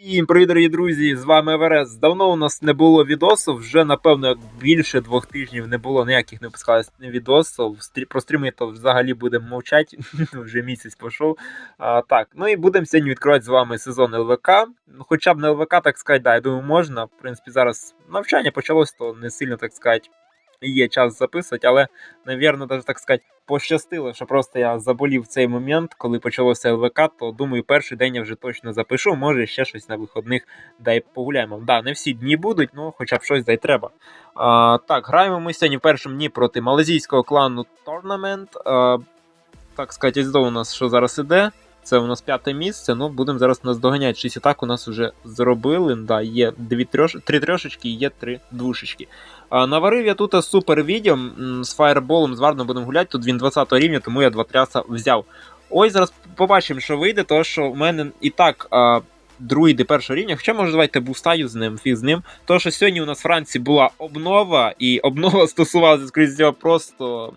Всім привіт, друзі! З вами Еверест. Давно у нас не було відосів, вже напевно більше двох тижнів не було ніяких не пускалось відосів. Про стріми то взагалі будемо мовчати, вже місяць пішов. А, так, ну і будемо сьогодні відкривати з вами сезон ЛВК. Ну, хоча б не ЛВК, так сказати, да, я думаю, можна. В принципі, зараз навчання почалось, то не сильно, так сказати, є час записувати, але, навірно, так сказати, пощастило, що просто я заболів цей момент, коли почалося ЛВК, то думаю, перший день я вже точно запишу, може ще щось на виходних дай погуляємо. Да, не всі дні будуть, ну хоча б щось дай треба. А, так, граємо ми сьогодні в першому дні проти малазійського клану. А, так сказати, ось до у нас що зараз іде. Це у нас п'яте місце. Ну, будемо зараз нас доганяти. Шість атак у нас вже зробили. Да, є дві трьош... три трьошечки і є три двушечки. А, наварив я тут супер відео з фаєрболом, з Вардом будемо гуляти. Тут він 20 рівня, тому я два тряса взяв. Ось зараз побачимо, що вийде, тому що в мене і так. А, Друїди першого рівня, хоча може давайте бустаю з ним, фіг з ним. Тому що сьогодні у нас в Франції була обнова, і обнова стосувалася скрізь цього просто.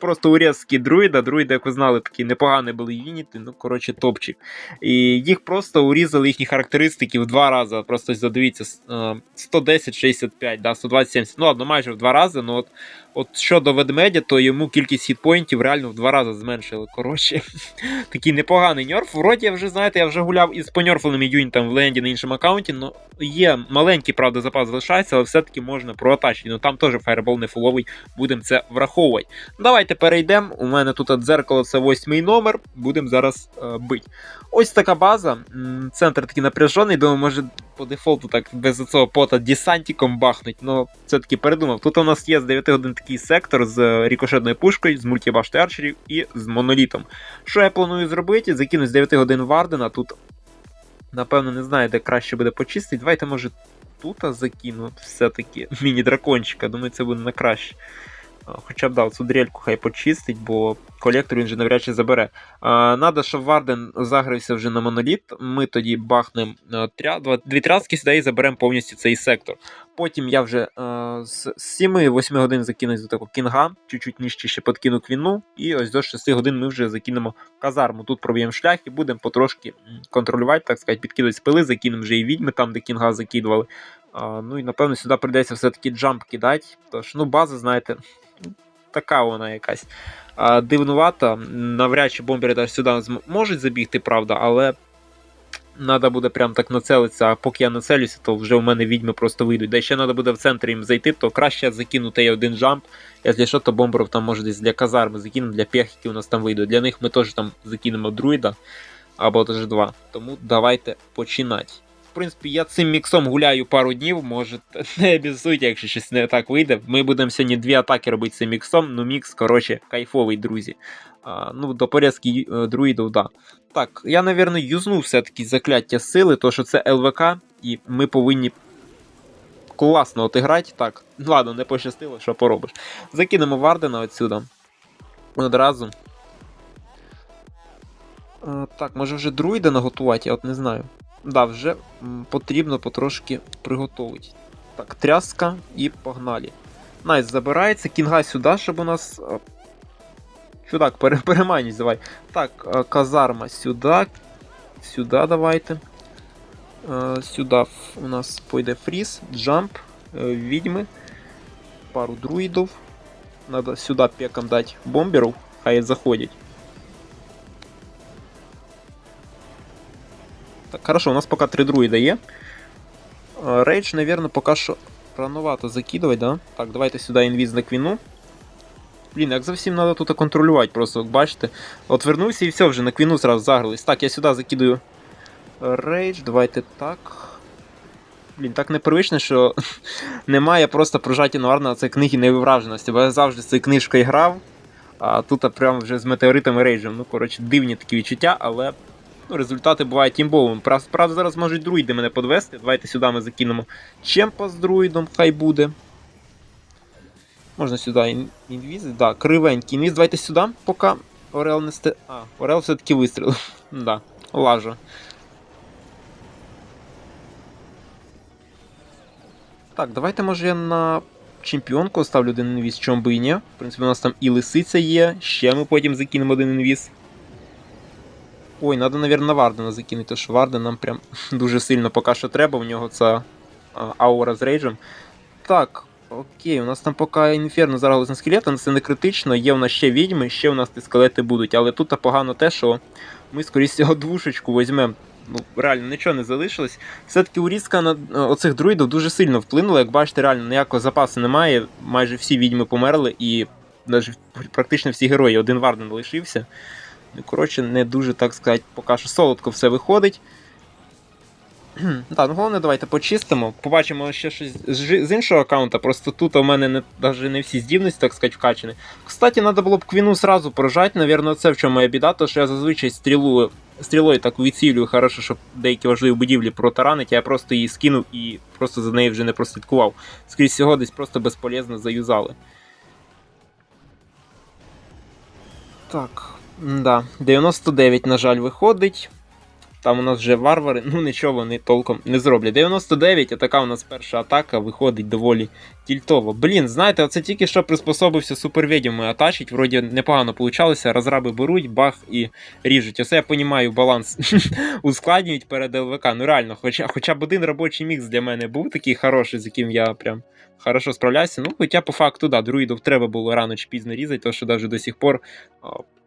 Просто урезки друїда. Друїди, як ви знали, такі непогані були юніти, ну коротше, топчик. І їх просто урізали їхні характеристики в два рази. Просто задивіться, е, 110-65, да, 120-70. Ну ладно, майже в два рази. Ну от, от щодо ведмедя, то йому кількість хітпоінтів реально в два рази зменшили. Коротше, такий непоганий нерф. Вроді я вже, знаєте, я вже гуляв із понерфленими юнітами в ленді на іншому аккаунті, ну є маленький, правда, запас залишається, але все-таки можна проатачити. Ну там теж фаербол не фуловий, будемо це враховувати. Давайте перейдемо. У мене тут дзеркало це восьмий номер. Будемо зараз е, бити. Ось така база. Центр такий напряжений. Думаю, може по дефолту так без цього пота десантиком бахнуть. Ну, все-таки передумав. Тут у нас є з 9 годин такий сектор з рікошетною пушкою, з мультібашти арчерів і з монолітом. Що я планую зробити? Закину з 9 годин Вардена. Тут, напевно, не знаю, де краще буде почистити. Давайте, може, тут закину все-таки міні-дракончика. Думаю, це буде на краще. Хоча б да, цю дрельку хай почистить, бо колектор він же навряд чи забере. А, надо, щоб Варден загрився вже на моноліт. Ми тоді бахнемо е, дві тряски сюди і заберемо повністю цей сектор. Потім я вже е, з 7-8 годин закину до такого кінга, чуть-чуть нижче ще подкину квіну, і ось до 6 годин ми вже закинемо казарму. Тут проб'ємо шлях і будемо потрошки контролювати, так сказати, підкидати спили, закинемо вже і відьми там, де кінга закидували. Ну і напевно сюди прийдеться все-таки джамп кидати. Тож, ну, база, знаєте, така вона якась. А, дивнувата. Навряд чи бомбери навіть сюди можуть забігти, правда, але треба буде прям так нацелитися. А поки я нацелюся, то вже в мене відьми просто вийдуть. Де ще треба буде в центр їм зайти, то краще я закину один джамп. Якщо що, то бомберів там може десь для казарми закинемо, для пех, які у нас там вийдуть. Для них ми теж там закинемо друїда або теж два. Тому давайте починати. В принципі, я цим міксом гуляю пару днів, може не обізуйте, якщо щось не так вийде. Ми будемо сьогодні дві атаки робити цим міксом. Ну, мікс, коротше, кайфовий, друзі. А, ну, до порізки е, друїдів, да. Так, я, напевно, юзну все-таки закляття сили, то що це ЛВК, і ми повинні класно отиграти. Так, ну ладно, не пощастило, що поробиш. Закинемо Вардена отсюда. Одразу. Е, так, може вже друїда наготувати, я от не знаю. Да, вже потрібно потрошки приготувати. Так, тряска і погнали. Найс забирається, кінга сюди, щоб у нас. е, Чудак, пере, переманюсь, давай. Так, е, казарма сюди. Сюди давайте. Е, Сюди у нас пойде фріз, джамп, відьми, пару друїдів. Надо сюди пекам дати бомберів, хай заходять. Так, хорошо, у нас пока три друида є. Е, Рейдж, наверное, поки що рановато закидувати, да? Так, давайте сюди інвіз на квіну. Блін, як за всім треба тут контролювати, просто бачите. От вернувся і все, вже на квіну зразу загрались. Так, я сюди закидую рейдж, давайте так. Блін, так непривично, що немає просто прожаті на це книги невивраженості, бо я завжди з цією книжкою грав, а тут прямо вже з метеоритом і рейджем. Ну, коротше, дивні такі відчуття, але ну, результати бувають тімбовими. Прав- Правда, зараз можуть друїди мене подвести. Давайте сюди ми закинемо чемпа з друїдом, хай буде. Можна сюди ін- інвізи. Да, кривенький інвіз. Давайте сюди, поки Орел не сте. А, Орел все-таки вистрілив. да, лажа. Так, давайте може я на чемпіонку оставлю один інвіз, чому би і ні. В принципі, у нас там і лисиця є, ще ми потім закинемо один інвіз. Ой, треба, мабуть, на Вардена закинути, що Варден нам прям дуже сильно поки що треба. У нього це аура з рейджем. Так, окей, у нас там поки інферно зараз на скелета, це не критично. Є у нас ще відьми, ще у нас ті скелети будуть. Але тут погано те, що ми, скоріше всього, двушечку візьмемо. Ну, реально нічого не залишилось. Все-таки урізка на е, оцих друїдів дуже сильно вплинула. Як бачите, реально ніякого запасу немає. Майже всі відьми померли і навіть практично всі герої. Один Варден лишився. Ну, Коротше, не дуже, так сказати, поки що солодко все виходить. Так, ну головне, давайте почистимо. Побачимо ще щось з іншого аккаунта. Просто тут у мене не, навіть не всі здібності, так сказати, вкачані. Кстати, треба було б квіну сразу поражати. Навірно, це в чому моя біда, то що я зазвичай стрілу, стрілою так відцілюю хорошо, щоб деякі важливі будівлі протаранити, я просто її скинув і просто за нею вже не прослідкував. Скрізь всього десь просто безполезно заюзали. Так, да. 99, на жаль, виходить. Там у нас вже варвари, ну нічого вони толком не зроблять. 99, а така у нас перша атака виходить доволі тільтово. Блін, знаєте, оце тільки що приспособився суперведімою атачить, вроді непогано получалося, розраби беруть, бах і ріжуть. Оце я понімаю, баланс ускладнюють перед ЛВК. Ну реально, хоча, хоча б один робочий мікс для мене був такий хороший, з яким я прям хорошо справлявся. Ну, хоча по факту, да, друїдов треба було рано чи пізно різати, тому що навіть до сих пор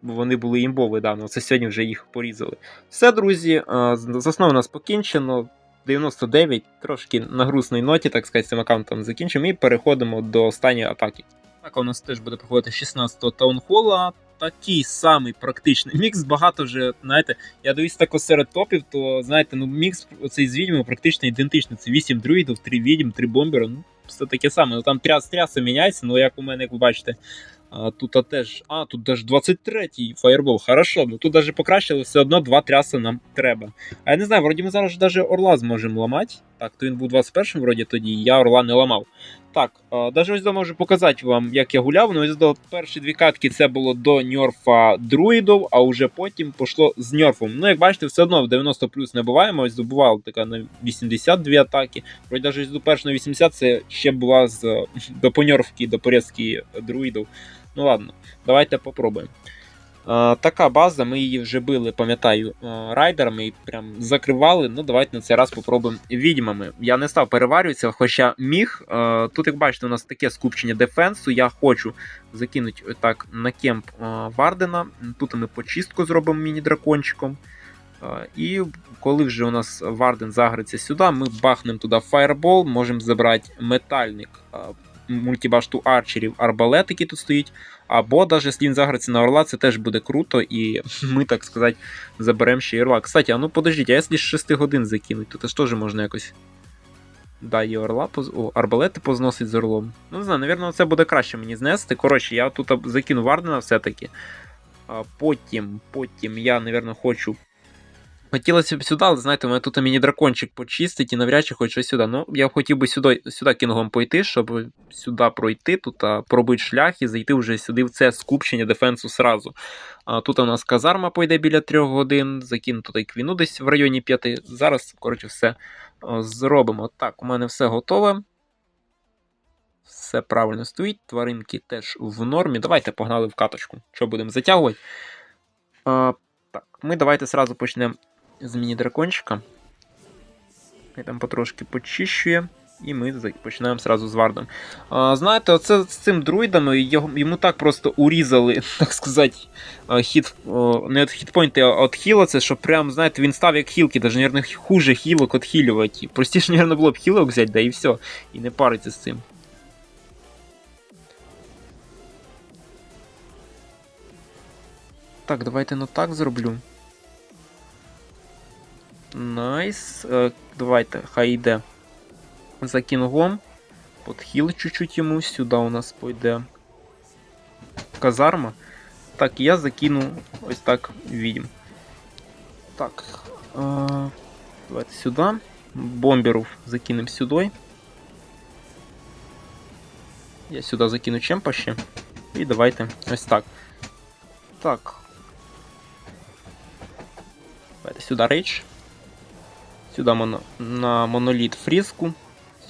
вони були імбові, да, ну це сьогодні вже їх порізали. Все, друзі, а, з з у нас покінчено. 99, трошки на грустній ноті, так сказати, цим аккаунтом закінчимо і переходимо до останньої атаки. Так, у нас теж буде проходити 16-го таунхола. Такий самий практичний мікс. Багато вже, знаєте, я дивлюсь тако серед топів, то знаєте, ну мікс оцей з відьмами практично ідентичний. Це 8 друїдів, 3 відьм, 3 бомбера. Ну, все таке саме. Ну там тряс тряса міняється, ну як у мене, як ви бачите. А, тут а теж. А, тут даже 23-й фаєрбол. Хорошо, ну тут даже покращили, все одно два тряси нам треба. А я не знаю, вроді ми зараз даже орла зможемо ламати. Так, то він був 21-м, вроді тоді, я орла не ламав. Так, а, даже ось можу показати вам, як я гуляв. Ну, ось до перші дві катки це було до ньорфа друїдов, а вже потім пішло з ньорфом. Ну, як бачите, все одно в 90 плюс не буваємо. Ось здобував така на 82 атаки. Вроді навіть до першої на 80 це ще була з до поньорфки, до порізки друїдів. Ну ладно, давайте попробуємо. Е, така база, ми її вже били, пам'ятаю, е, райдерами і прям закривали. Ну, давайте на цей раз попробуємо відьмами. Я не став переварюватися, хоча міг. Е, тут, як бачите, у нас таке скупчення дефенсу. Я хочу закинути отак на кемп Вардена. Тут ми почистку зробимо міні-дракончиком. І коли вже у нас Варден загриться сюди, ми бахнемо туди фаербол, можемо забрати метальник. Мультибашту арчерів, арбалет, який тут стоїть, або якщо він заграється на орла, це теж буде круто, і ми, так сказати, заберемо ще орла. Кстати, а ну подождіть, а якщо з 6 годин закинуть, то теж теж можна якось. Да, і орла поз... О, арбалети позносить з орлом. Ну, не знаю, напевно, це буде краще мені знести. Коротше, я тут закину Вардена все-таки. Потім, потім я, напевно, хочу. Хотілося б сюди, але знаєте, у мене тут міні-дракончик почистить і навряд чи хоч щось сюди. Ну, я хотів би сюди, сюди кінгом пойти, щоб сюди пройти, тут пробити шлях і зайти вже сюди в це скупчення дефенсу сразу. А, тут у нас казарма пойде біля 3 годин, закину тут і квіну десь в районі 5. Зараз, коротше, все зробимо. Так, у мене все готове. Все правильно стоїть, тваринки теж в нормі. Давайте погнали в каточку. Що будемо затягувати? А, так, ми давайте сразу почнемо з міні-дракончика. І там потрошки почищує. І ми починаємо сразу з вардом. А, знаєте, оце з цим друїдом йому так просто урізали, так сказати, а, хіт, не від хітпойнти, а від хіла, це що прям, знаєте, він став як хілки, навіть, мабуть, хуже хілок відхилювати. Простіше, мабуть, було б хілок взяти, да і все. І не париться з цим. Так, давайте ну так зроблю. Найс. Е, давайте, хай йде. За кінгом. Подхіл чуть-чуть йому. Сюди у нас пойде казарма. Так, я закину ось так відьм. Так. Е, давайте сюди. Бомберів закинемо сюди. Я сюди закину чемпа ще. І давайте ось так. Так. Давайте сюди рейдж. Сюди моно... на моноліт фрізку.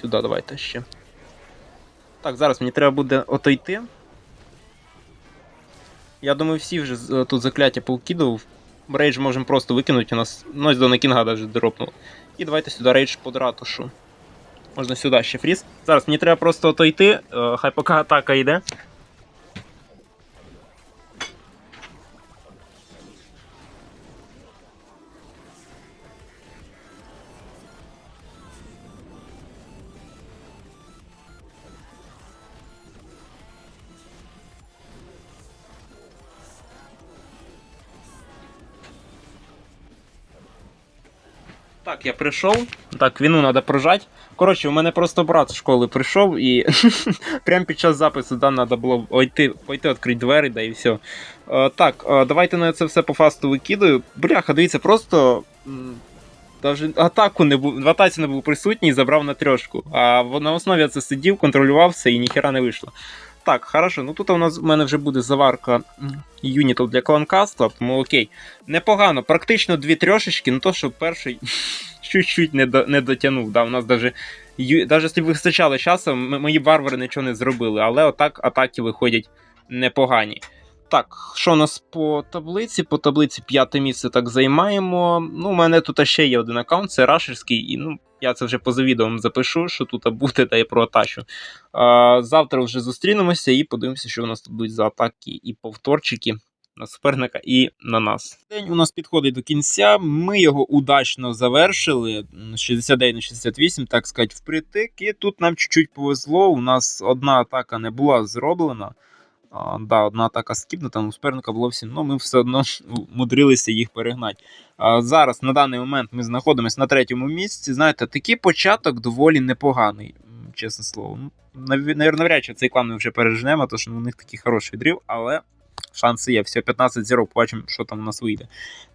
Сюди давайте ще. Так, зараз мені треба буде отойти. Я думаю, всі вже тут закляття повкидав. рейдж можемо просто викинути. У нас ну, ось до Накінга навіть дропнуло. І давайте сюди рейдж под ратушу. Можна сюди ще фріз. Зараз мені треба просто отойти, е, хай поки атака йде. Так, я прийшов. Так, війну треба прожати. Коротше, у мене просто брат з школи прийшов і прямо під час запису да, треба було пойти, відкрити двері, да і все. Е, так, е, давайте на це все по фасту викидаю. Бляха, дивіться, просто. Даже атаку не був, в атаці не був присутній забрав на трьошку. А на основі я це сидів, контролював все і ніхера не вийшло. Так, хорошо, ну тут у нас в мене вже буде заварка юнітів для кланкаста, тому окей. Непогано, практично дві трьошечки, ну то, що перший чуть-чуть не, до, не дотягнув. Да, у нас даже, даже якщо вистачало часу, мої барвари нічого не зробили, але отак атаки виходять непогані. Так, що у нас по таблиці? По таблиці п'яте місце так займаємо. Ну, у мене тут ще є один аккаунт, це рашерський, і ну, я це вже поза відео запишу, що тут буде, та я проатачу. Завтра вже зустрінемося і подивимося, що у нас тут будуть за атаки і повторчики на суперника і на нас. День у нас підходить до кінця. Ми його удачно завершили. м, 69 на 68, так сказати, впритик. І тут нам чуть-чуть повезло. У нас одна атака не була зроблена. Да, одна атака скіпнута, у суперника було всім, але ми все одно мудрилися їх перегнати. А, зараз на даний момент ми знаходимося на третьому місці. Знаєте, такий початок доволі непоганий, чесне слово. Ну, навряд чи цей клан ми вже переженемо, тому що ну, у них такий хороший дрів, але шанси є. Все 15 0 побачимо, що там у нас вийде.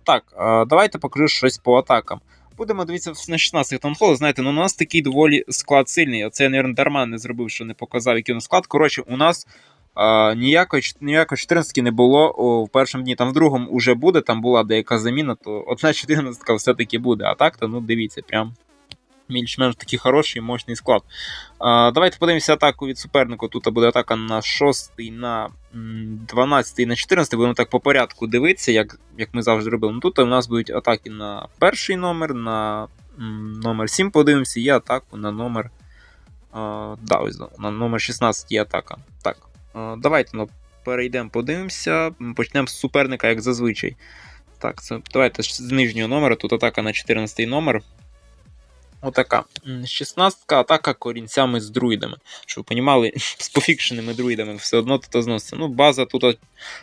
Так, давайте покажу щось по атакам. Будемо дивитися на 16 таунхол. Знаєте, ну у нас такий доволі склад сильний. Оце я, мабуть, дарма не зробив, що не показав, який у нас склад. Коротше, у нас ніякої, ніякої 14 не було в першому дні. Там в другому вже буде, там була деяка заміна, то одна 14 все-таки буде. А так, то ну дивіться, прям більш-менш такий хороший, мощний склад. А, давайте подивимося атаку від суперника. Тут буде атака на 6, на 12 і на 14. Будемо так по порядку дивитися, як, як ми завжди робили. Ну, тут у нас будуть атаки на перший номер, на номер 7 подивимося, і атаку на номер. А, да, ось, на номер 16 є атака. Так, давайте ну, перейдемо, подивимося. Почнемо з суперника, як зазвичай. Так, це, давайте з нижнього номера. Тут атака на 14 номер. Отака. 16 атака корінцями з друїдами. Щоб ви розуміли, з пофікшеними друїдами все одно тут зноситься. Ну, база тут,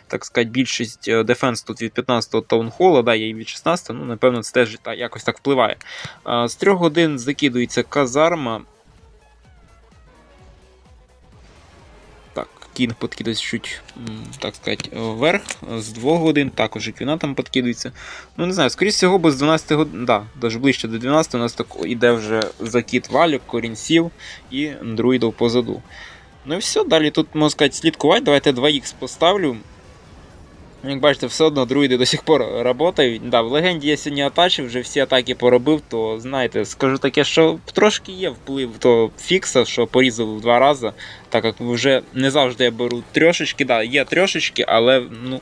так сказати, більшість е, дефенс тут від 15-го таунхола, да, є і від 16 ну, напевно, це теж якось так впливає. А, з 3 годин закидується казарма. Кінг підкидується чуть, так сказати, вверх. З 2 годин також квіна там подкидується. Ну, не знаю, скоріше всього, бо з 12 годин, да, навіть ближче до 12 у нас так іде вже закіт валюк, корінців і друїдов позаду. Ну і все, далі тут можна сказати слідкувати. Давайте 2х поставлю. Як бачите, все одно друїди до сих пор працюють. Да, в легенді я сьогодні атачі, вже всі атаки поробив, то знаєте, скажу таке, що трошки є вплив до фікса, що порізав в два рази, так як вже не завжди я беру трьошечки, да, є трьошечки, але ну.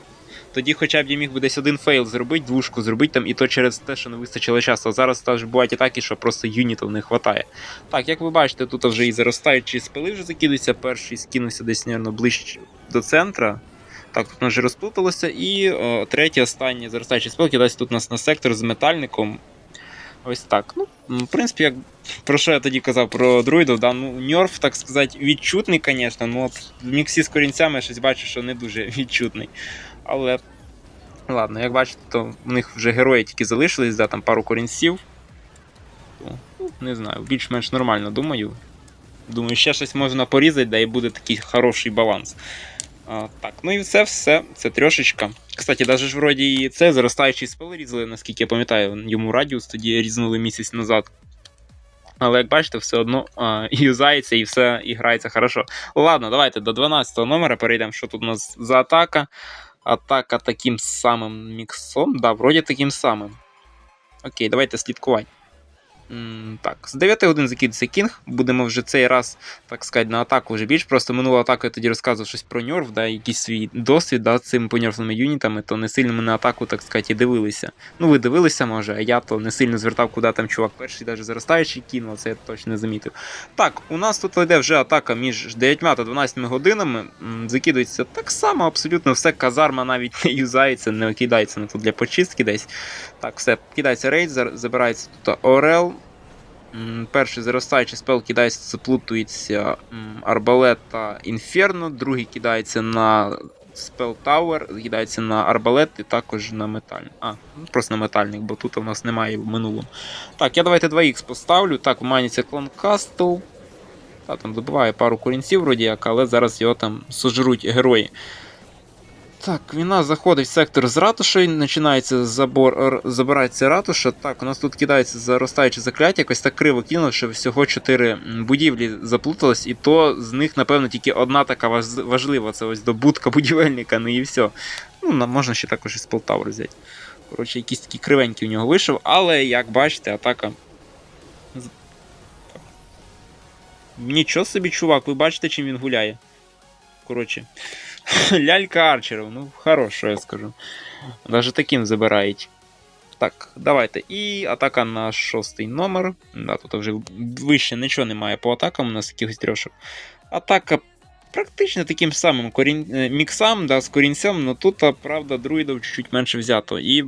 Тоді хоча б я міг би десь один фейл зробити, двушку зробити там, і то через те, що не вистачило часу. А зараз теж бувають і такі, що просто юнітів не вистачає. Так, як ви бачите, тут вже і заростаючі спили вже закидуються. Перший скинувся десь, мабуть, ближче до центра. Так, тут нас вже розплуталося. І о, третій, останній заростаючий спил кидається тут у нас на сектор з метальником. Ось так. Ну, в принципі, як про що я тоді казав про друїдів, да, ну, нерф, так сказати, відчутний, звісно, ну от в міксі з корінцями я щось бачу, що не дуже відчутний. Але ладно, як бачите, то в них вже герої тільки залишились, да, там пару корінців. То, ну, не знаю, більш-менш нормально думаю. Думаю, ще щось можна порізати, да і буде такий хороший баланс. Так, ну і це все, це трьошечка. Кстати, навіть ж вроді і це заростаючий спел різали, наскільки я пам'ятаю, йому радіус тоді різнули місяць назад. Але як бачите, все одно а, юзається і все і грається хорошо. Ладно, давайте до 12 номера перейдемо, що тут у нас за атака. Атака таким самим міксом. Да, вроді таким самим. Окей, давайте слідкувати. Так, з 9 годин закидується кінг. Будемо вже цей раз, так сказати, на атаку вже більш. Просто минулу атаку я тоді розказував щось про нерв, да, якийсь свій досвід да, з цими понерфними юнітами, то не сильно ми на атаку, так сказати, і дивилися. Ну, ви дивилися, може, а я то не сильно звертав, куди там чувак перший, навіть заростаючий кинув, це я точно не замітив. Так, у нас тут йде вже атака між 9 та 12 годинами. Закидується так само, абсолютно все. Казарма навіть не юзається, не кидається на тут для почистки десь. Так, все, кидається рейд, забирається тут Орел. Перший заростаючий спел кидається, заплутується Арбалет та Інферно, другий кидається на Спел Tower, кидається на арбалет і також на металь. А, ну, просто на метальник, бо тут у нас немає в минулому. Так, я давайте 2х поставлю. Так, в мене клан Кастл. Та, там добиває пару корінців, вроді як, але зараз його там сожруть герої. Так, війна заходить в сектор з ратушею, починається забор, забирається ратуша. Так, у нас тут кидається заростаюче закляття, якось так криво кинуло, що всього 4 будівлі заплуталось, і то з них, напевно, тільки одна така важлива. Це ось добутка будівельника, ну і все. Ну, можна ще також із Полтаври взяти. Коротше, якийсь такий кривенький у нього вийшов, але як бачите, атака. Нічого собі, чувак, ви бачите, чим він гуляє. Коротше. Лялька арчерів, ну, хорош, я скажу. Даже таким забирають. Так, давайте. І атака на шостий номер. Да, тут вже вище нічого немає по атакам, у нас якихось трьошок. Атака практично таким самим корін... е, міксам, да, з корінцем, але тут, правда, друїдів чуть-чуть менше взято. І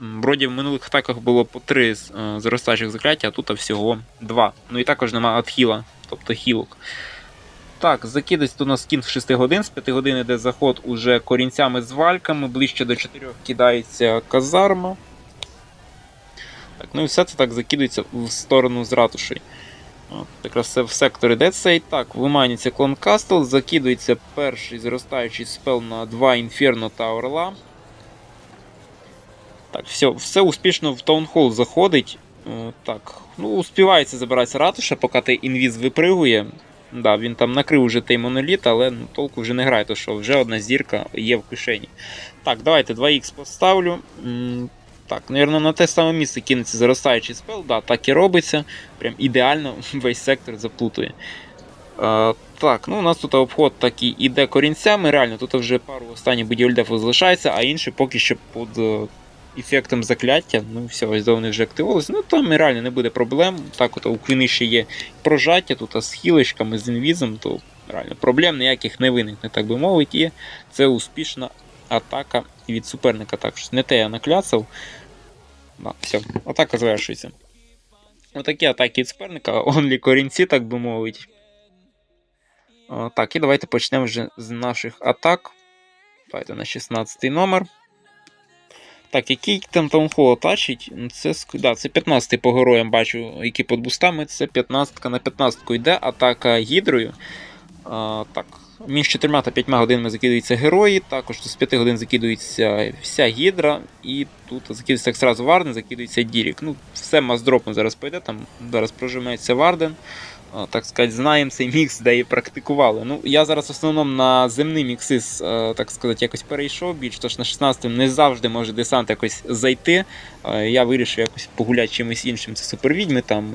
вроді в минулих атаках було по три е, зростаючих закляття, а тут всього два. Ну і також немає адхіла, тобто хілок. Так, закидець у нас кінг 6 годин, з 5 годин йде заход уже корінцями з вальками, ближче до 4 кидається казарма. Так, ну і все це так закидується в сторону з ратуші. От, якраз це в сектор іде цей. Так, виманюється клон Кастл, закидується перший зростаючий спел на 2 інферно та орла. Так, все, все успішно в таунхол заходить. Е, Так, ну, успівається забиратися ратуша, поки той інвіз випригує. Да, він там накрив уже той моноліт, але ну, толку вже не грає, то що вже одна зірка є в кишені. Так, давайте 2х поставлю. Так, напевно, на те саме місце кинеться заростаючий спел, да, так і робиться. Прям ідеально весь сектор заплутує. Е, так, ну у нас тут обход такий іде корінцями. Реально, тут вже пару останніх будівель залишається, а інші поки що під е, ефектом закляття. Ну, все, ось до вони вже активувалися. Ну там реально не буде проблем. Так, от у Квіни ще є прожаття, тут а з хілочками, з інвізом, то реально проблем ніяких не виникне, так би мовити, і це успішна атака від суперника. Так, щось не те я накляцав. Да, все, атака завершується. Отакі атаки від суперника, онлі корінці, так би мовити. Так, і давайте почнемо вже з наших атак. Давайте на 16 номер. Так, який там таунхол тачить? Ну, Це, да, це 15 по героям бачу, які під бустами. Це 15 на 15 йде атака гідрою. А, так, між 4 та 5 годинами закидуються герої, також з 5 годин закидується вся гідра, і тут закидується так зразу Варден, закидується Дірік. Ну, все маздропом зараз пойде, там зараз прожиметься Варден. Так сказати, знаємо цей мікс, де і практикували. Ну, я зараз в основному на земні мікси, е, так сказати, якось перейшов більш, тож на 16 не завжди може десант якось зайти. Е, Я вирішив якось погуляти чимось іншим. Це супервідьми там.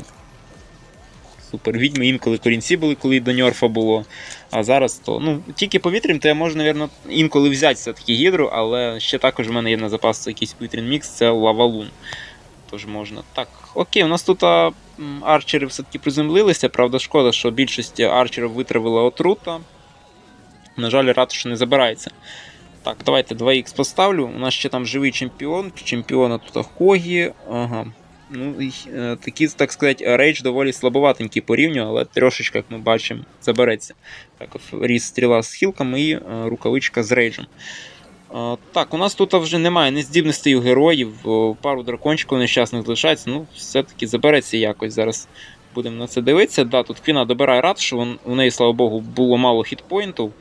Супервідьми, інколи корінці були, коли до ньорфа було. А зараз то. Ну, тільки повітрям, то я можу, мабуть, інколи взяти все-таки гідру, але ще також в мене є на запас якийсь повітряний мікс, це лавалун. Тож можна. Так, окей, у нас тут а, арчери все-таки приземлилися. Правда, шкода, що більшість арчерів витравила отрута. На жаль, ратуша не забирається. Так, давайте 2х поставлю. У нас ще там живий чемпіон. Чемпіона тут Хогі. Ага. Ну, і, е, такі, так сказати, рейдж доволі слабоватенький по але трошечки, як ми бачимо, забереться. Так, різ стріла з хілками і е, рукавичка з рейджем. Так, у нас тут вже немає нездібностей у героїв, пару дракончиків нещасних залишається, ну, все-таки забереться якось. Зараз будемо на це дивитися. Да, тут Квіна добирає ратушу, у неї, слава Богу, було мало хітпоінтів.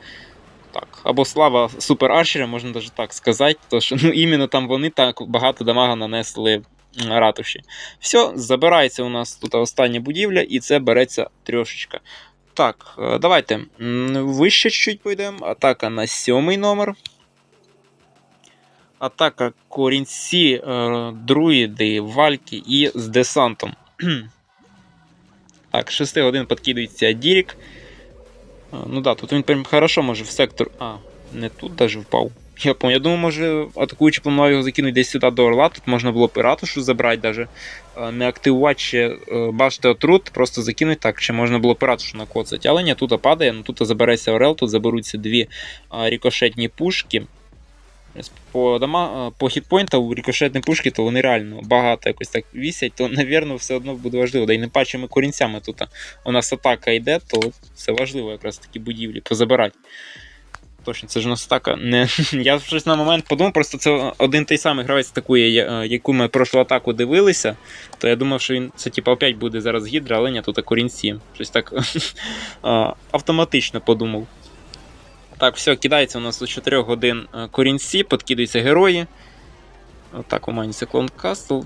Так, або слава супер арчера, можна навіть так сказати, тому що ну, іменно там вони так багато дамага нанесли ратуші. Все, забирається у нас тут остання будівля, і це береться трьошечка. Так, е, давайте вище чуть пойдемо. Атака на сьомий номер. Атака корінці, е, друїди, вальки і з десантом. Так, 6 годин підкидується Дірік. А, ну да, тут він прям хорошо може в сектор. А, не тут даже впав. Я помню, я думаю, може атакуючи планував його закинути десь сюди до Орла. Тут можна було б і ратушу забрати, даже е, не активувати ще е, башти отрут, просто закинути так, ще можна було б і ратушу накоцати. Але ні, тут падає, ну тут забереться Орел, тут заберуться дві рікошетні пушки. По дома, е, по хітпойнту у рікошетні пушки, то вони реально багато якось так вісять, то, напевно, все одно буде важливо. Да і не пачими корінцями тут у нас атака йде, то це важливо якраз такі будівлі позабирати. Точно, це ж у нас атака. Не... Я щось на момент подумав, просто це один той самий гравець атакує, е, яку ми прошлу атаку дивилися. То я думав, що він це типу опять буде зараз гідра, але ні, тут корінці. Щось так автоматично подумав. Так, все, кидається у нас до 4 годин е, корінці, підкидаються герої. Отак у мене Циклон Кастл.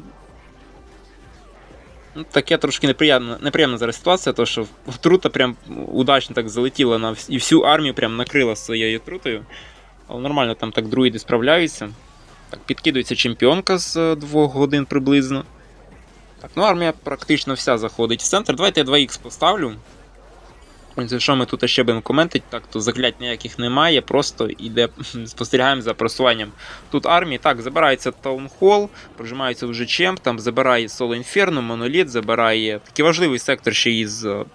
Ну, таке трошки неприємна, неприємна зараз ситуація, то що трута прям удачно так залетіла на вс- і всю армію прям накрила своєю трутою. Але нормально там так друїди справляються. Так, підкидується чемпіонка з е, двох годин приблизно. Так, ну армія практично вся заходить в центр. Давайте я 2х поставлю. Ось, Що ми тут ще будемо коментити, так, то заклять ніяких немає, просто йде, спостерігаємо за просуванням тут армії. Так, забирається таунхол, прожимається вже чемп, там забирає Соло Інферно, Моноліт, забирає такий важливий сектор ще із. е,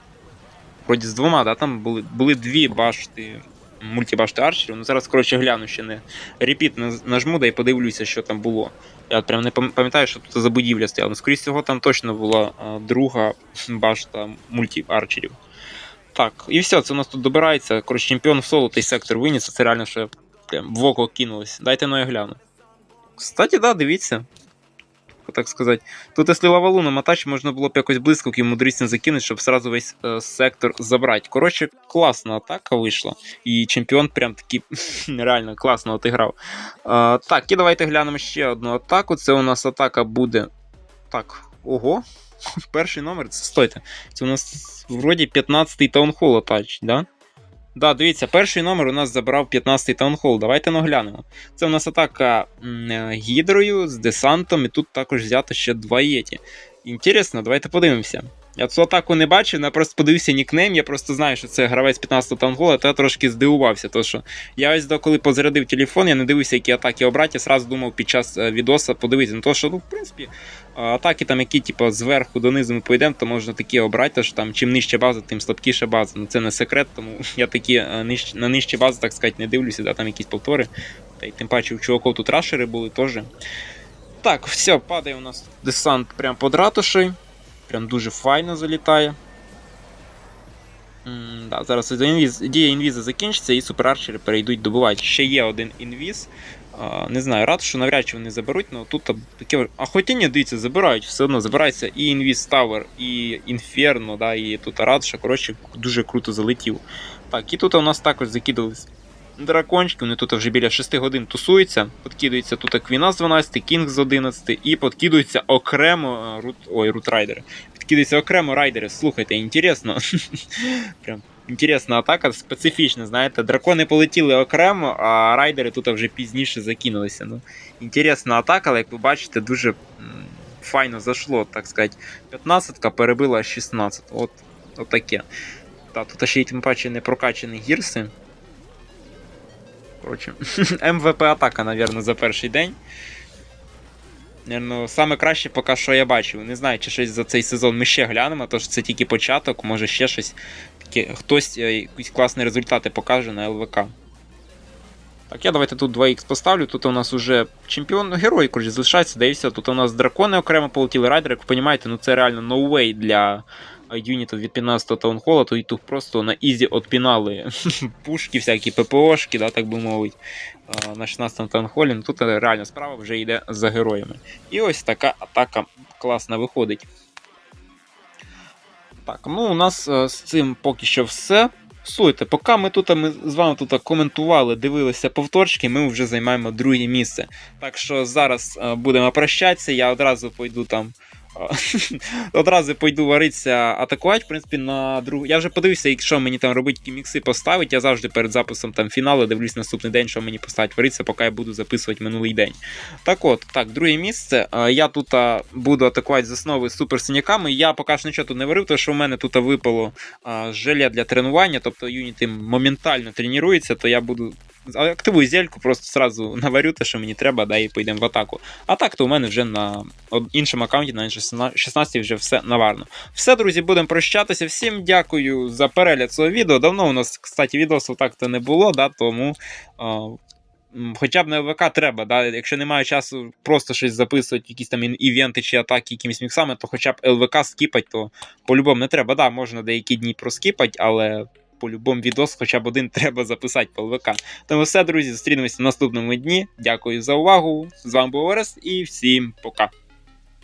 Вроді з двома, да, там були, були дві башти, мультибашти арчерів. Ну зараз, коротше, гляну ще не репіт нажму, да і подивлюся, що там було. Я прям не пам'ятаю, що тут за будівля стояла. Ну, скоріше всього, там точно була а, друга башта мульті-арчерів. Так, і все, це у нас тут добирається. Коротше, чемпіон в соло той сектор виніс, це реально ще прям в око кинулось. Дайте ну я гляну. Кстати, да, дивіться. Так сказати. Тут, якщо лавалу намотати, можна було б якось близько мудрісно закинути, щоб сразу весь е, сектор забрати. Коротше, класна атака вийшла. І чемпіон прям таки реально класно отіграв. Е, так, і давайте глянемо ще одну атаку. Це у нас атака буде. Так, ого. Перший номер, стойте. Це у нас вроді 15-й таунхол атач, да? Да, дивіться, перший номер у нас забрав 15-й таунхол. Давайте наглянемо. Це у нас атака е, гідрою з десантом, і тут також взято ще два єті. Інтересно, давайте подивимося. Я цю атаку не бачив, я просто подивився нікнейм, я просто знаю, що це гравець 15-го таунгола, то я трошки здивувався. То що я ось коли позарядив телефон, я не дивився, які атаки обрати, я сразу думав під час е, відоса подивитися. Ну то, що, ну, в принципі, атаки там, які, типу, зверху донизу ми поїдемо, то можна такі обрати, що там чим нижче база, тим слабкіша база. Ну це не секрет, тому я такі е, на нижчі бази, так сказати, не дивлюся, да, там якісь повтори. Та й тим паче у чуваків тут рашери були теж. Так, все, падає у нас десант прямо під ратушею. Прям дуже файно залітає. М, да, зараз інвіз, дія інвіза закінчиться і суперарчери перейдуть добувати. Ще є один інвіз. А, не знаю, рад, що навряд чи вони заберуть, але тут таке. А ні, дивіться, забирають, все одно забирається і інвіз Тавер, і Інферно, да, і тут Радша. Коротше, дуже круто залетів. Так, і тут у нас також закидались дракончики, вони тут вже біля 6 годин тусуються. Подкидується тут Квіна з 12, Кінг з 11 і подкидуються окремо е, рут, ой, рутрайдери. Підкидуються окремо райдери. Слухайте, інтересно. Прям інтересна атака, специфічна, знаєте. Дракони полетіли окремо, а райдери тут вже пізніше закинулися. Ну, інтересна атака, але як ви бачите, дуже файно зайшло, так сказати. 15-ка перебила 16. От, от таке. Та, тут ще й тим паче не прокачані гірси. Коротше, МВП атака, напевно, за перший день. Наверно, саме краще поки що я бачив. Не знаю, чи щось за цей сезон ми ще глянемо, тож це тільки початок, може ще щось. Таке, хтось е, якісь класні результати покаже на ЛВК. Так, я давайте тут 2х поставлю. Тут у нас уже чемпіон, ну, герой, коротше, залишається, дивіться. Тут у нас дракони окремо полетіли райдери, як ви розумієте, ну це реально no way для юнітів від 15-го таунхола, то тут просто на ізі отпінали пушки, всякі ППОшки, да, так би мовити, на 16-му таунхолі. Ну, тут реально справа вже йде за героями. І ось така атака класна виходить. Так, ну у нас е, з цим поки що все. Слухайте, поки ми тут ми з вами тут коментували, дивилися повторчики, ми вже займаємо друге місце. Так що зараз е, будемо прощатися, я одразу пойду там одразу пойду варитися, атакувати. В принципі, на другу. Я вже подивився, якщо мені там робити мікси поставить. Я завжди перед записом там фіналу дивлюсь наступний день, що мені поставить варитися, поки я буду записувати минулий день. Так от, так, друге місце. Я тут буду атакувати з основи суперсиняками. Я поки що нічого тут не варив, тому що в мене тут випало желе для тренування, тобто юніти моментально тренуються, то я буду. Активую зельку, просто сразу наварю те, що мені треба, да, і поїдемо в атаку. А так, то у мене вже на іншому аккаунті, на 16 вже все наварно. Все, друзі, будемо прощатися. Всім дякую за перегляд цього відео. Давно у нас, кстати, відосів так-то не було, да, тому. М, Хоча б на ЛВК треба, да? якщо немає часу просто щось записувати, якісь там івенти чи атаки якимись міксами, то хоча б ЛВК скіпать, то по-любому не треба. Да, можна деякі дні проскіпати, але по-любому відос хоча б один треба записати по ЛВК. Тому все, друзі, зустрінемося в наступному дні. Дякую за увагу. З вами був Орес і всім пока.